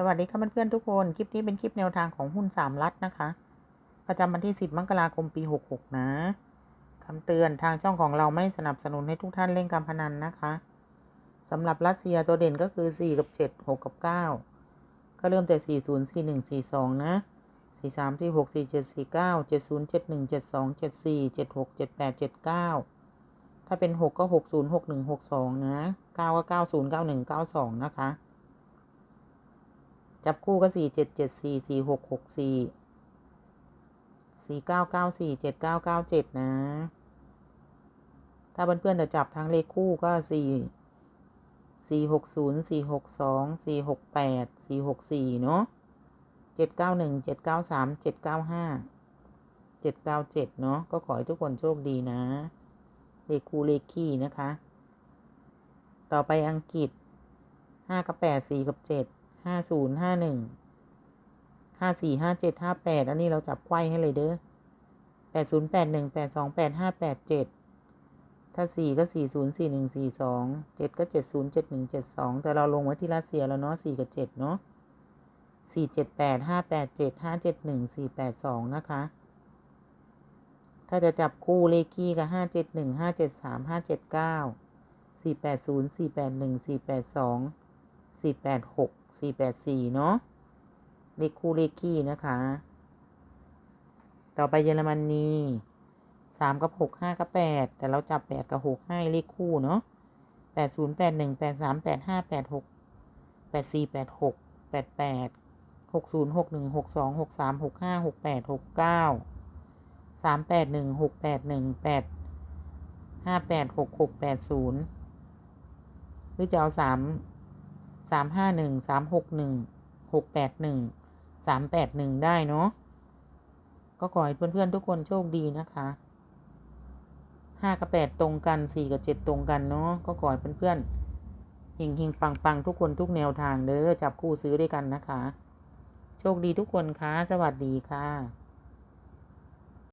สวัสดีค่ะเพื่อนๆทุกคน คลิปนี้เป็นคลิปแนวทางของหุ้นสามรัฐนะคะ ประจำวันที่ 10 มกราคมปี 66 นะคำเตือนทางช่องของเราไม่สนับสนุนให้ทุกท่านเล่นการพนันนะคะสำหรับรัสเซียตัวเด่นก็คือ 4 กับ 7 6 กับ 9 ก็เริ่มแต่ 40 41 42 นะ 43 46 47 49 70 71 72 74 76 78 79 ถ้าเป็น 6 ก็ 60 61 62 นะ 9 ก็ 90 91 92 นะคะ จับคู่ก็สี่เจ็ดเจ็ดสี่สี่หกหกสี่สี่เก้าเก้าสี่เจ็ดเก้าเก้าเจ็ดนะ ถ้าเพื่อนๆจะจับทั้งเลขคู่ก็สี่สี่หกศูนย์สี่หกสองสี่หกแปดสี่หกสี่เนาะเจ็ดเก้าหนึ่งเจ็ดเก้าสามเจ็ดเก้าห้าเจ็ดเก้าเจ็ดเนาะก็ขอให้ทุกคนโชคดีนะ เลขคู่เลขคี่นะคะ ต่อไปอังกฤษห้ากับแปดสี่กับเจ็ด ห้าศูนย์ห้าหนึ่งห้าสี่ห้าเจ็ดห้าแปดอันนี้เราจับไขว้ให้เลยเด้อแปดศูนย์แปดหนึ่งแปดสองแปดห้าแปดเจ็ดถ้าสี่ก็สี่ศูนย์สี่หนึ่งสี่สองเจ็ดก็เจ็ดศูนย์เจ็ดหนึ่งเจ็ดสองแต่เราลงไว้ที่รัสเซียแล้วเนาะสี่กับเจ็ดเนาะสี่เจ็ดแปดห้าแปดเจ็ดห้าเจ็ดหนึ่งสี่แปดสองนะคะ ถ้าจะจับคู่เลขคี่ก็ห้าเจ็ดหนึ่งห้าเจ็ดสามห้าเจ็ดเก้าสี่แปดศูนย์สี่แปดหนึ่งสี่แปดสอง สี่แปดหกสี่แปดสี่เนาะเลขคู่เลขคี่นะคะ ต่อไปเยอรมนีสามกับหกห้ากับแปดแต่เราจับแปดกับหกให้เลขคู่เนาะแปดศูนย์แปดหนึ่งแปดสามแปดห้าแปดหกแปดสี่แปดหกแปดแปดหกศูนย์หกหนึ่งหกสองหกสามหกห้าหกแปดหกเก้าสามแปดหนึ่งหกแปดหนึ่งแปดห้าแปดหกหกแปดศูนย์หรือจะเอาสาม สามห้าหนึ่งสามหกหนึ่งหกแปดหนึ่งสามแปดหนึ่งได้เนาะก็ขอให้เพื่อนๆทุกคนโชคดีนะคะห้ากับแปดตรงกันสี่กับเจ็ดตรงกันเนาะก็ขอให้เพื่อนๆเฮงเฮงปังปังทุกคนทุกแนวทางเด้อจับคู่ซื้อด้วยกันนะคะ โชคดีทุกคนคะสวัสดีค่ะ